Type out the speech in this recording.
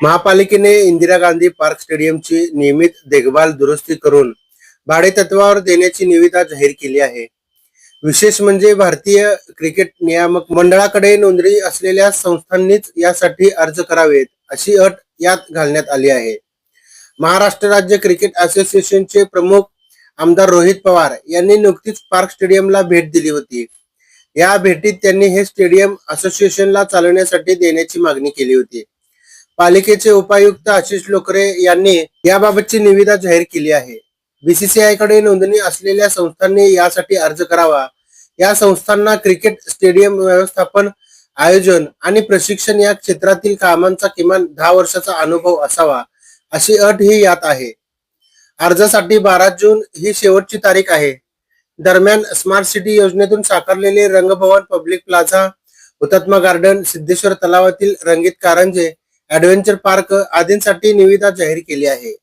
महापालिकेने इंदिरा गांधी पार्क स्टेडियमची नियमित देखभाल दुरुस्ती करून भाडेतत्वावर देण्याची निविदा जाहीर केली आहे. विशेष म्हणजे भारतीय क्रिकेट नियामक मंडळाकडे नोंदणी असलेल्या संस्थांनीच यासाठी अर्ज करावेत अशी अट यात घालण्यात आली आहे. महाराष्ट्र राज्य क्रिकेट असोसिएशनचे प्रमुख आमदार रोहित पवार यांनी नुकतीच पार्क स्टेडियमला भेट दिली होती. या भेटीत त्यांनी हे स्टेडियम असोसिएशनला चालवण्यासाठी देण्याची मागणी केली होती. पालिकेचे उपायुक्त आशिष लोकरे यांनी याबाबतची निविदा जाहीर केली आहे. बीसीसीआयकडे नोंदणी असलेल्या संस्थांनी यासाठी अर्ज करावा. या संस्थांना क्रिकेट स्टेडियम व्यवस्थापन आयोजन आणि प्रशिक्षण या क्षेत्रातील कामांचा किमान दहा वर्षाचा अनुभव असावा अशी अट ही यात आहे. अर्जासाठी बारा जून ही शेवटची तारीख आहे. दरम्यान स्मार्ट सिटी योजनेतून साकारलेले Rangbhavan public plaza Hutatma garden Siddheshwar तलावातील रंगीत कारंजे ऍडव्हेंचर पार्क आदींसाठी निविदा जाहीर केली आहे.